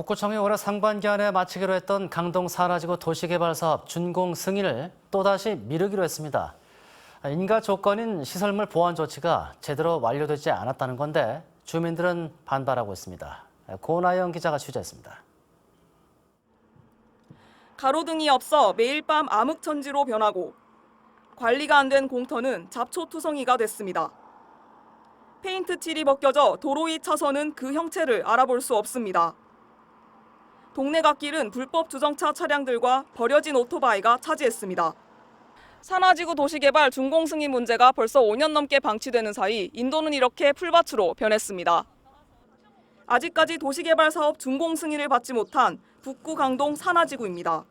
북구청이 올해 상반기 안에 마치기로 했던 강동 산하지구 도시개발 사업 준공 승인을 또다시 미루기로 했습니다. 인가 조건인 시설물 보완 조치가 제대로 완료되지 않았다는 건데 주민들은 반발하고 있습니다. 고나영 기자가 취재했습니다. 가로등이 없어 매일 밤 암흑천지로 변하고 관리가 안 된 공터는 잡초투성이가 됐습니다. 페인트 칠이 벗겨져 도로 위 차선은 그 형체를 알아볼 수 없습니다. 동네 갓길은 불법 주정차 차량들과 버려진 오토바이가 차지했습니다. 산하지구 도시개발 준공 승인 문제가 벌써 5년 넘게 방치되는 사이 인도는 이렇게 풀밭으로 변했습니다. 아직까지 도시개발 사업 준공 승인을 받지 못한 북구 강동 산하지구입니다.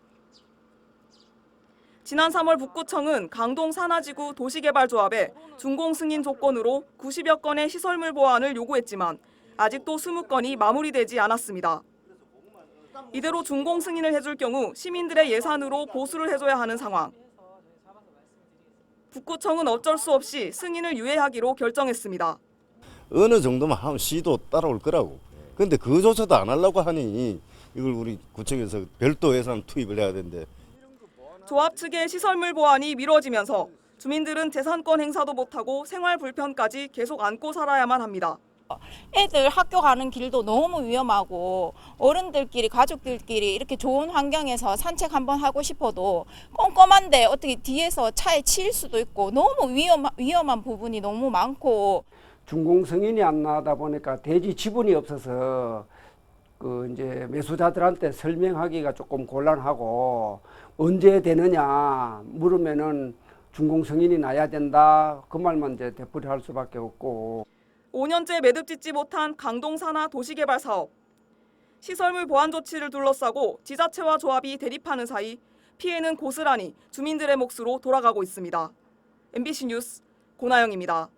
지난 3월 북구청은 강동 산하지구 도시개발조합에 준공 승인 조건으로 90여 건의 시설물 보완을 요구했지만 아직도 20건이 마무리되지 않았습니다. 이대로 준공 승인을 해줄 경우 시민들의 예산으로 보수를 해줘야 하는 상황. 북구청은 어쩔 수 없이 승인을 유예하기로 결정했습니다. 어느 정도만 하면 시도 따라올 거라고. 근데 그조차도 안 하려고 하니 이걸 우리 구청에서 별도 예산 투입을 해야 되는데 조합 측의 시설물 보완이 미뤄지면서 주민들은 재산권 행사도 못하고 생활 불편까지 계속 안고 살아야만 합니다. 애들 학교 가는 길도 너무 위험하고 어른들끼리 가족들끼리 이렇게 좋은 환경에서 산책 한번 하고 싶어도 꼼꼼한데 어떻게 뒤에서 차에 치일 수도 있고 너무 위험 위험한 부분이 너무 많고. 준공 승인이 안 나다 보니까 대지 지분이 없어서 그 이제 매수자들한테 설명하기가 조금 곤란하고 언제 되느냐 물으면은 준공 승인이 나야 된다. 그 말만 이제 되풀이 할 수밖에 없고 5년째 매듭 짓지 못한 강동 산하 도시개발 사업. 시설물 보완 조치를 둘러싸고 지자체와 조합이 대립하는 사이 피해는 고스란히 주민들의 몫으로 돌아가고 있습니다. MBC 뉴스 고나영입니다.